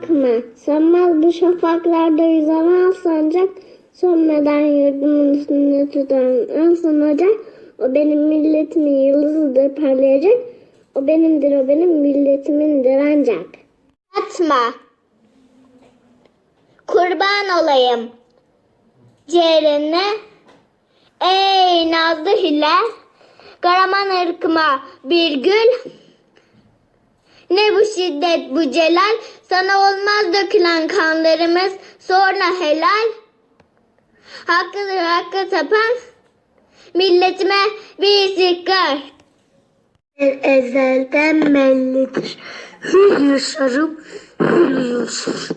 korkma. Sönmez bu şafaklarda yüzen al sancak. Sönmeden yurdumun üstünde tutan al sanacak. O benim milletimin yıldızıdır parlayacak. O benimdir, o benim milletimindir ancak. Atma. Kurban olayım. Ciğerine. Ey nazlı hilal. Karaman ırkıma bir gül. Ne bu şiddet bu celal. Sana olmaz dökülen kanlarımız. Sonra helal. Hakkıdır hakkı tapan. Milletime bir istiklal. Ezelden bellidir. Hür yaşarım, hür yaşarım.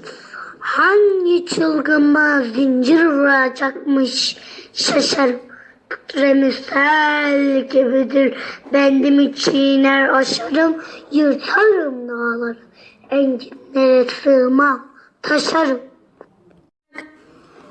Hangi çılgınma zincir vuracakmış şaşarım. Kütremsel gibidir. Bendimi çiğner aşarım. Yırtarım dağları. Enginlere sığmam. Taşarım.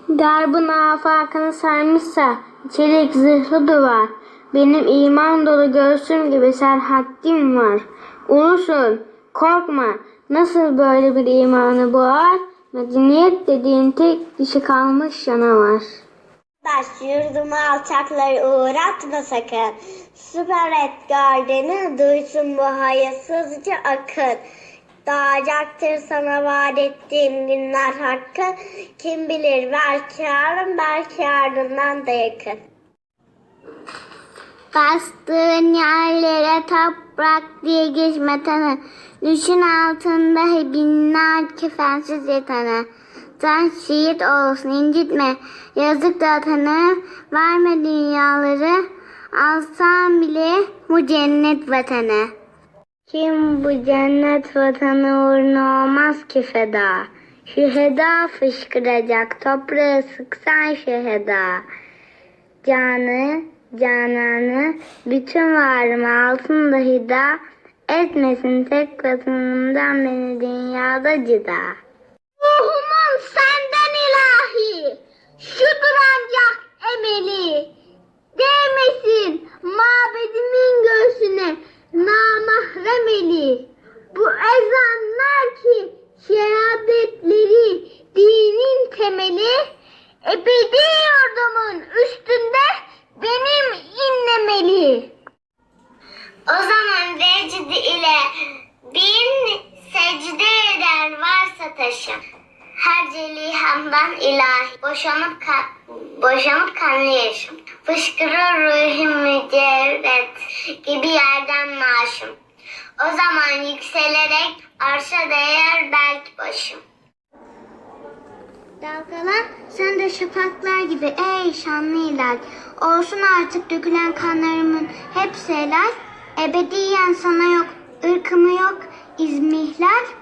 Garbın afakını sarmışsa çelik zırhlı duvar. Benim iman dolu göğsüm gibi serhaddim var. Ulusun, korkma. Nasıl böyle bir imanı boğar? Medeniyet dediğin tek dişi kalmış canavar. Baş yurdumu alçakları uğratma sakın. Süper et gardeni duysun bu hayasızca akın. Doğacaktır sana vaat ettiğim günler hakkı. Kim bilir belki yarın belki ardından da yakın. Bastığın yerlere toprak diye geçme tanı. Düşün altında binler kefensiz yatana. Sen şehit olsun incitme. Yazık da atanı. Verme dünyaları. Alsan bile bu cennet vatanı. Kim bu cennet vatanı uğruna olmaz ki feda. Şüheda fışkıracak toprağı sıksan şüheda. Canı, cananı, bütün varımı altın dahi da etmesin tek vatanımdan beni dünyada cida. Ruhumun senden ilahi, şudur ancak emeli. Değmesin mabedimin göğsüne namahrem eli. Bu ezanlar ki şehadetleri dinin temeli ebedi yurdumun üstünde benim inlemeli. O zaman vecdi ile bin secde eder varsa taşım. Her celihamdan ilahi boşanıp kan, boşanıp kanlı yaşım. Fışkırır ruhum mücerret gibi yerden maaşım. O zaman yükselerek arşa değer belki başım. Dalgalan sen de şafaklar gibi ey şanlı hilal. Olsun artık dökülen kanlarımın hepsi helal. Ebediyen sana yok, ırkımı yok, izmihlal.